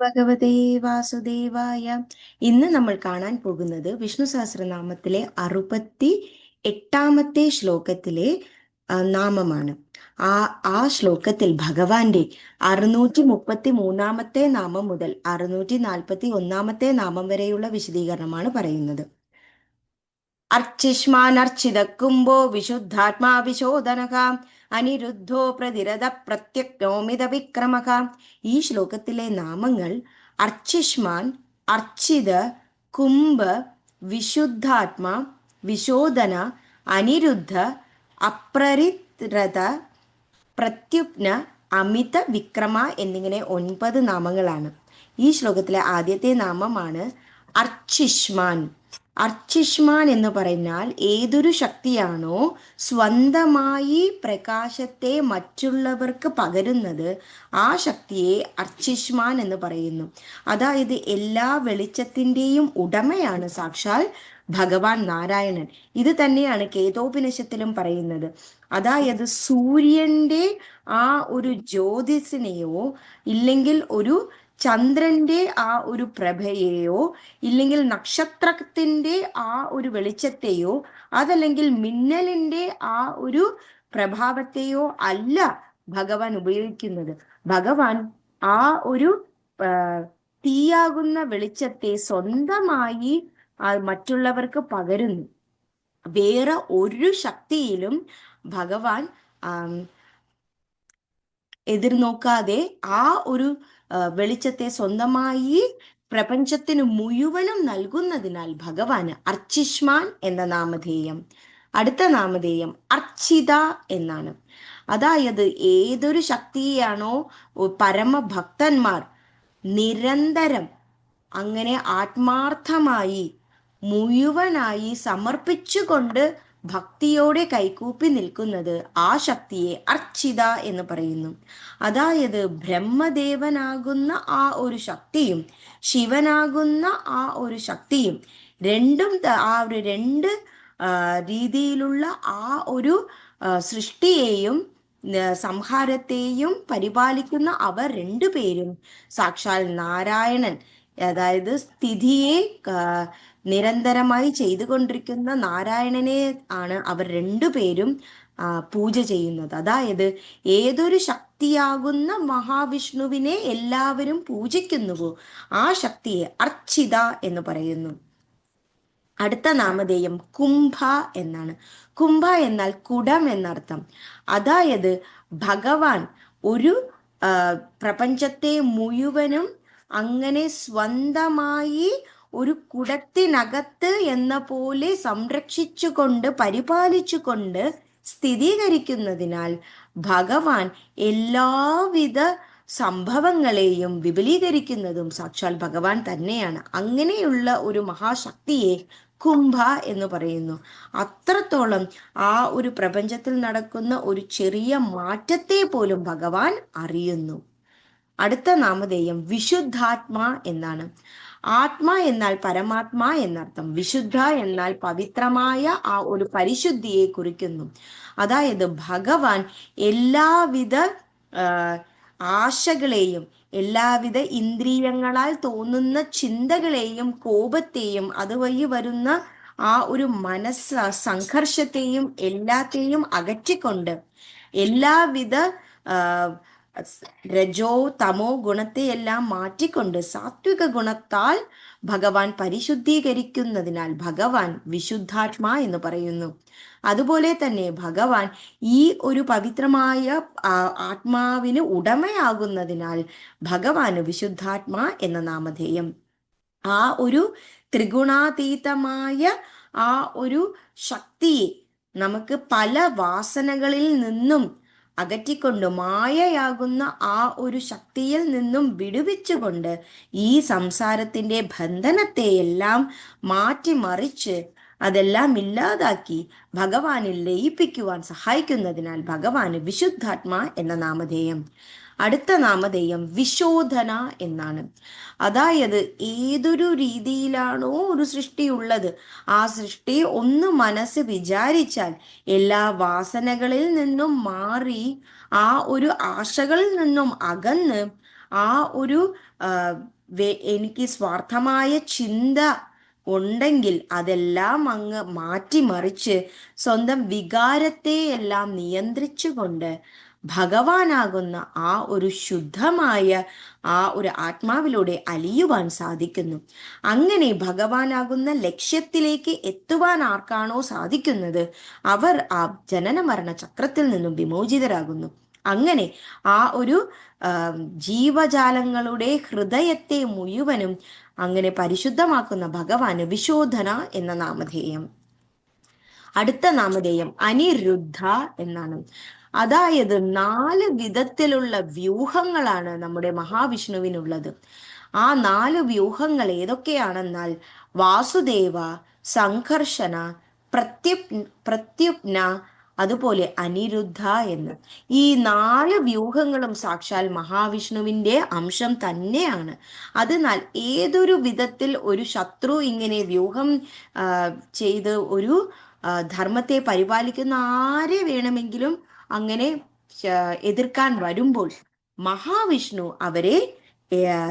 ഭഗവതേ വാസുദേവായ. ഇന്ന് നമ്മൾ കാണാൻ പോകുന്നത് വിഷ്ണു സഹസ്രനാമത്തിലെ അറുപത്തി എട്ടാമത്തെ ശ്ലോകത്തിലെ നാമമാണ്. ആ ആ ശ്ലോകത്തിൽ ഭഗവാന്റെ അറുന്നൂറ്റി മുപ്പത്തി മൂന്നാമത്തെ നാമം മുതൽ അറുന്നൂറ്റി നാൽപ്പത്തി ഒന്നാമത്തെ നാമം വരെയുള്ള വിശദീകരണമാണ് പറയുന്നത്. അർച്ചിഷ്മാനർച്ചിതക്കുംഭോ വിശുദ്ധാത്മാ വിശോധനക അനിരുദ്ധോ പ്രതിരഥ പ്രത്യഗ്നോമിത വിക്രമക ഈ ശ്ലോകത്തിലെ നാമങ്ങൾ അർച്ചിഷ്മാൻ അർച്ചിത കുംഭ വിശുദ്ധാത്മ വിശോധന അനിരുദ്ധ അപ്രരിരഥ പ്രത്യുപ്ന അമിത വിക്രമ എന്നിങ്ങനെ ഒൻപത് നാമങ്ങളാണ്. ഈ ശ്ലോകത്തിലെ ആദ്യത്തെ നാമമാണ് അർച്ചിഷ്മാൻ. അർച്ചിഷ്മാൻ എന്ന് പറഞ്ഞാൽ ഏതൊരു ശക്തിയാണോ സ്വന്തമായി പ്രകാശത്തെ മറ്റുള്ളവർക്ക് പകരുന്നത് ആ ശക്തിയെ അർച്ചിഷ്മാൻ എന്ന് പറയുന്നു. അതായത് എല്ലാ വെളിച്ചത്തിന്റെയും ഉടമയാണ് സാക്ഷാൽ ഭഗവാൻ നാരായണൻ. ഇത് തന്നെയാണ് കേതോപനിഷത്തിലും പറയുന്നത്. അതായത് സൂര്യന്റെ ആ ഒരു ജ്യോതിസിനെയോ ഇല്ലെങ്കിൽ ഒരു ചന്ദ്രന്റെ ആ ഒരു പ്രഭയെയോ ഇല്ലെങ്കിൽ നക്ഷത്രത്തിന്റെ ആ ഒരു വെളിച്ചത്തെയോ അതല്ലെങ്കിൽ മിന്നലിന്റെ ആ ഒരു പ്രഭാവത്തെയോ അല്ല ഭഗവാൻ ഉപയോഗിക്കുന്നത്. ഭഗവാൻ ആ ഒരു തീയാകുന്ന വെളിച്ചത്തെ സ്വന്തമായി മറ്റുള്ളവർക്ക് പകരുന്നു. വേറെ ഒരു ശക്തിയിലും ഭഗവാൻ ആം, എതിർനോക്കാതെ ആ ഒരു വെളിച്ചത്തെ സ്വന്തമായി പ്രപഞ്ചത്തിന് മുഴുവനും നൽകുന്നതിനാൽ ഭഗവാന് അർച്ചിഷ്മാൻ എന്ന നാമധേയം അടുത്ത നാമധേയം അർച്ചിത എന്നാണ്. അതായത് ഏതൊരു ശക്തിയാണോ പരമഭക്തന്മാർ നിരന്തരം അങ്ങനെ ആത്മാർത്ഥമായി മുഴുവനായി സമർപ്പിച്ചുകൊണ്ട് ഭക്തിയോടെ കൈകൂപ്പി നിൽക്കുന്നത് ആ ശക്തിയെ അർച്ചിത എന്ന് പറയുന്നു. അതായത് ബ്രഹ്മദേവനാകുന്ന ആ ഒരു ശക്തിയും ശിവനാകുന്ന ആ ഒരു ശക്തിയും രണ്ടും ആ ഒരു രണ്ട് രീതിയിലുള്ള ആ ഒരു സൃഷ്ടിയെയും സംഹാരത്തെയും പരിപാലിക്കുന്ന അവർ രണ്ടുപേരും സാക്ഷാൽ നാരായണൻ അതായത് സ്ഥിതിയെ നിരന്തരമായി ചെയ്തുകൊണ്ടിരിക്കുന്ന നാരായണനെ ആണ് അവർ രണ്ടുപേരും പൂജ ചെയ്യുന്നത്. അതായത് ഏതൊരു ശക്തിയാകുന്ന മഹാവിഷ്ണുവിനെ എല്ലാവരും പൂജിക്കുന്നുവോ ആ ശക്തിയെ അർച്ചിത എന്ന് പറയുന്നു. അടുത്ത നാമധേയം കുംഭ എന്നാണ്. കുംഭ എന്നാൽ കുടം എന്നർത്ഥം. അതായത് ഭഗവാൻ ഒരു പ്രപഞ്ചത്തെ മുഴുവനും അങ്ങനെ സ്വന്തമായി ഒരു കുടത്തിനകത്ത് എന്ന പോലെ സംരക്ഷിച്ചുകൊണ്ട് പരിപാലിച്ചുകൊണ്ട് സ്ഥിരീകരിക്കുന്നതിനാൽ ഭഗവാൻ എല്ലാവിധ സംഭവങ്ങളെയും വിപുലീകരിക്കുന്നതും സാക്ഷാൽ ഭഗവാൻ തന്നെയാണ്. അങ്ങനെയുള്ള ഒരു മഹാശക്തിയെ കുംഭ എന്ന് പറയുന്നു. അത്രത്തോളം ആ ഒരു പ്രപഞ്ചത്തിൽ നടക്കുന്ന ഒരു ചെറിയ മാറ്റത്തെ പോലും ഭഗവാൻ അറിയുന്നു. അടുത്ത നാമധേയം വിശുദ്ധാത്മാ എന്നാണ്. ആത്മ എന്നാൽ പരമാത്മ എന്നർത്ഥം. വിശുദ്ധ എന്നാൽ പവിത്രമായ ആ ഒരു പരിശുദ്ധിയെ കുറിക്കുന്നു. അതായത് ഭഗവാൻ എല്ലാവിധ ആശകളെയും എല്ലാവിധ ഇന്ദ്രിയങ്ങളാൽ തോന്നുന്ന ചിന്തകളെയും കോപത്തെയും അതുവഴി വരുന്ന ആ ഒരു മനസ്സ് സംഘർഷത്തെയും എല്ലാത്തെയും അകറ്റിക്കൊണ്ട് എല്ലാവിധ രജോ തമോ ഗുണത്തെയെല്ലാം മാറ്റിക്കൊണ്ട് സാത്വിക ഗുണത്താൽ ഭഗവാൻ പരിശുദ്ധീകരിക്കുന്നതിനാൽ ഭഗവാൻ വിശുദ്ധാത്മാ എന്ന് പറയുന്നു. അതുപോലെ തന്നെ ഭഗവാൻ ഈ ഒരു പവിത്രമായ ആത്മാവിന് ഉടമയാകുന്നതിനാൽ ഭഗവാന് വിശുദ്ധാത്മാ എന്ന നാമധേയം. ആ ഒരു ത്രിഗുണാതീതമായ ആ ഒരു ശക്തിയെ നമുക്ക് പല വാസനകളിൽ നിന്നും അകറ്റിക്കൊണ്ട് മായയാകുന്ന ആ ഒരു ശക്തിയിൽ നിന്നും വിടുവിച്ചുകൊണ്ട് ഈ സംസാരത്തിന്റെ ബന്ധനത്തെയെല്ലാം മാറ്റിമറിച്ച് അതെല്ലാം ഇല്ലാതാക്കി ഭഗവാനിൽ ലയിപ്പിക്കുവാൻ സഹായിക്കുന്നതിനാൽ ഭഗവാന് വിശുദ്ധാത്മാ എന്ന നാമധേയം. അടുത്ത നാമധേയം വിശോധന എന്നാണ്. അതായത് ഏതൊരു രീതിയിലാണോ ഒരു സൃഷ്ടി ഉള്ളത് ആ സൃഷ്ടി ഒന്ന് മനസ്സ് വിചാരിച്ചാൽ എല്ലാ വാസനകളിൽ നിന്നും മാറി ആ ഒരു ആശകളിൽ നിന്നും അകന്ന് ആ ഒരു എനിക്ക് സ്വാർത്ഥമായ ചിന്ത ഉണ്ടെങ്കിൽ അതെല്ലാം അങ്ങ് മാറ്റിമറിച്ച് സ്വന്തം വികാരത്തെ എല്ലാം നിയന്ത്രിച്ചുകൊണ്ട് ഭഗവാനാകുന്ന ആ ഒരു ശുദ്ധമായ ആ ഒരു ആത്മാവിലൂടെ അലിയുവാൻ സാധിക്കുന്നു. അങ്ങനെ ഭഗവാനാകുന്ന ലക്ഷ്യത്തിലേക്ക് എത്തുവാൻ ആർക്കാണോ സാധിക്കുന്നത്? അവർ ആ ജനന മരണ ചക്രത്തിൽ നിന്നും വിമോചിതരാകുന്നു. അങ്ങനെ ആ ഒരു ജീവജാലങ്ങളുടെ ഹൃദയത്തെ മുഴുവനും അങ്ങനെ പരിശുദ്ധമാക്കുന്ന ഭഗവാന് വിശോധന എന്ന നാമധേയം. അടുത്ത നാമധേയം അനിരുദ്ധ എന്നാണ്. അതായത് നാല് വിധത്തിലുള്ള വ്യൂഹങ്ങളാണ് നമ്മുടെ മഹാവിഷ്ണുവിനുള്ളത്. ആ നാല് വ്യൂഹങ്ങൾ ഏതൊക്കെയാണെന്നാൽ വാസുദേവ സംഘർഷണ പ്രത്യുപ് പ്രത്യുപ്ന അതുപോലെ അനിരുദ്ധ എന്ന്. ഈ നാല് വ്യൂഹങ്ങളും സാക്ഷാൽ മഹാവിഷ്ണുവിന്റെ അംശം തന്നെയാണ്. അതിനാൽ ഏതൊരു വിധത്തിൽ ഒരു ശത്രു ഇങ്ങനെ വ്യൂഹം ചെയ്ത് ഒരു ധർമ്മത്തെ പരിപാലിക്കുന്ന ആരെ വേണമെങ്കിലും അങ്ങനെ എതിർക്കാൻ വരുമ്പോൾ മഹാവിഷ്ണു അവരെ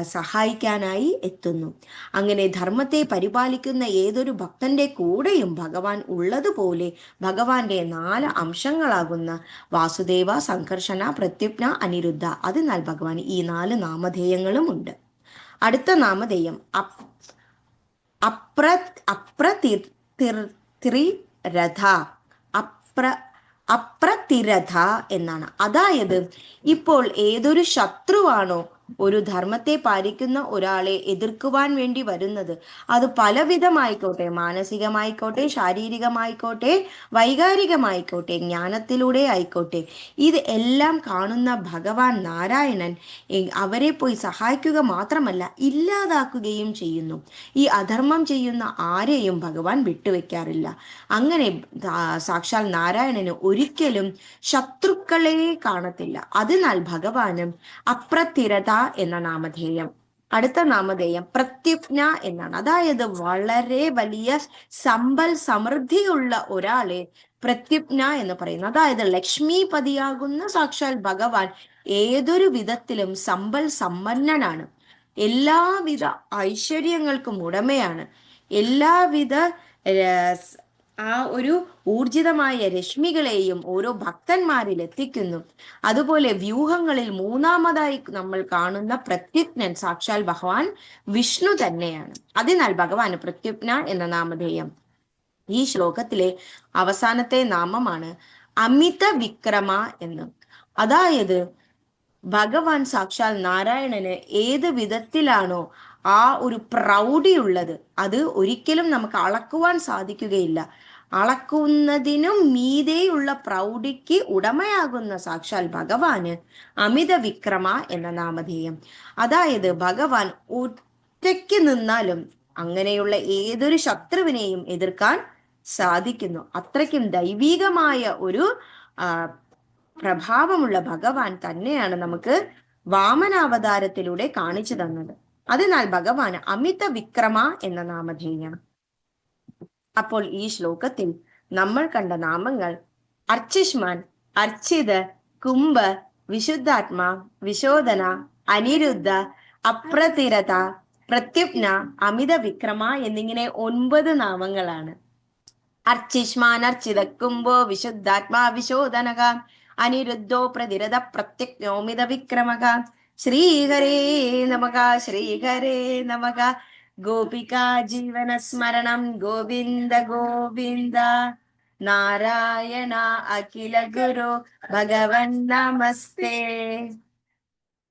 സഹായിക്കാനായി എത്തുന്നു. അങ്ങനെ ധർമ്മത്തെ പരിപാലിക്കുന്ന ഏതൊരു ഭക്തന്റെ കൂടെയും ഭഗവാൻ ഉള്ളതുപോലെ ഭഗവാന്റെ നാല് അംശങ്ങളാകുന്ന വാസുദേവ സംഘർഷണ പ്രത്യുപ്ന അനിരുദ്ധ അതിനാൽ ഭഗവാൻ ഈ നാല് നാമധേയങ്ങളും ഉണ്ട്. അടുത്ത നാമധേയം അപ്ര അപ്ര അപ്രതിരഥ അപ്ര അപ്രതിരഥ എന്നാണ്. അതായത് ഇപ്പോൾ ഏതൊരു ശത്രുവാണോ ഒരു ധർമ്മത്തെ പാലിക്കുന്ന ഒരാളെ എതിർക്കുവാൻ വേണ്ടി വരുന്നത്. അത് പലവിധമായിക്കോട്ടെ മാനസികമായിക്കോട്ടെ ശാരീരികമായിക്കോട്ടെ വൈകാരികമായിക്കോട്ടെ ജ്ഞാനത്തിലൂടെ ആയിക്കോട്ടെ. ഇത് എല്ലാം കാണുന്ന ഭഗവാൻ നാരായണൻ അവരെ പോയി സഹായിക്കുക മാത്രമല്ല ഇല്ലാതാക്കുകയും ചെയ്യുന്നു. ഈ അധർമ്മം ചെയ്യുന്ന ആരെയും ഭഗവാൻ വിട്ടുവെക്കാറില്ല. അങ്ങനെ സാക്ഷാൽ നാരായണന് ഒരിക്കലും ശത്രുക്കളെ കാണത്തില്ല. അതിനാൽ ഭഗവാനും അപ്രതിരത എന്ന നാമധേയം. അടുത്ത നാമധേയം പ്രത്യുജ്ഞ എന്നാണ്. അതായത് വളരെ വലിയ സമ്പൽ സമൃദ്ധിയുള്ള ഒരാളെ പ്രത്യുജ്ഞ എന്ന് പറയുന്നു. അതായത് ലക്ഷ്മിപതിയാകുന്ന സാക്ഷാൽ ഭഗവാൻ ഏതൊരു വിധത്തിലും സമ്പൽ സമ്പന്നനാണ്. എല്ലാവിധ ഐശ്വര്യങ്ങൾക്കും ഉടമയാണ്. എല്ലാവിധ ആ ഒരു ഊർജിതമായ രശ്മികളെയും ഓരോ ഭക്തന്മാരിൽ എത്തിക്കുന്നു. അതുപോലെ വ്യൂഹങ്ങളിൽ മൂന്നാമതായി നമ്മൾ കാണുന്ന പ്രത്യുജ്ഞൻ സാക്ഷാൽ ഭഗവാൻ വിഷ്ണു തന്നെയാണ്. അതിനാൽ ഭഗവാന് പ്രത്യുജ്ഞ എന്ന നാമധേയം ഈ ശ്ലോകത്തിലെ അവസാനത്തെ നാമമാണ് അമിത വിക്രമ എന്ന്. അതായത് ഭഗവാൻ സാക്ഷാൽ നാരായണന് ഏത് വിധത്തിലാണോ ആ ഒരു പ്രൗഢിയുള്ളത് അത് ഒരിക്കലും നമുക്ക് അളക്കുവാൻ സാധിക്കുകയില്ല. അളക്കുന്നതിനും മീതെയുള്ള പ്രൗഢിക്ക് ഉടമയാകുന്ന സാക്ഷാൽ ഭഗവാന് അമിത വിക്രമ എന്ന നാമധേയം. അതായത് ഭഗവാൻ ഒറ്റയ്ക്ക് നിന്നാലും അങ്ങനെയുള്ള ഏതൊരു ശത്രുവിനെയും എതിർക്കാൻ സാധിക്കുന്നു. അത്രയ്ക്കും ദൈവീകമായ ഒരു പ്രഭാവമുള്ള ഭഗവാൻ തന്നെയാണ് നമുക്ക് വാമനാവതാരത്തിലൂടെ കാണിച്ചു തന്നത്. അതിനാൽ ഭഗവാന് അമിത വിക്രമ എന്ന നാമധേയം അപ്പോൾ ഈ ശ്ലോകത്തിൽ നമ്മൾ കണ്ട നാമങ്ങൾ അർച്ചിഷ്മാൻ അർച്ചിത് കുംഭ വിശുദ്ധാത്മാ വിശോധന അനിരുദ്ധ അപ്രതിരത പ്രത്യുപ്ന അമിത വിക്രമ എന്നിങ്ങനെ ഒൻപത് നാമങ്ങളാണ്. അർച്ചിഷ്മാൻ അർച്ചിത കുംഭോ വിശുദ്ധാത്മാ വിശോധനക അനിരുദ്ധോ പ്രതിരത പ്രത്യജ്ഞോമിത വിക്രമക श्रीहरे नमः श्रीहरे नमः। गोपिका जीवनस्मरणं गोविन्द गोविन्द। नारायण अखिलगुरु भगवन् नमस्ते।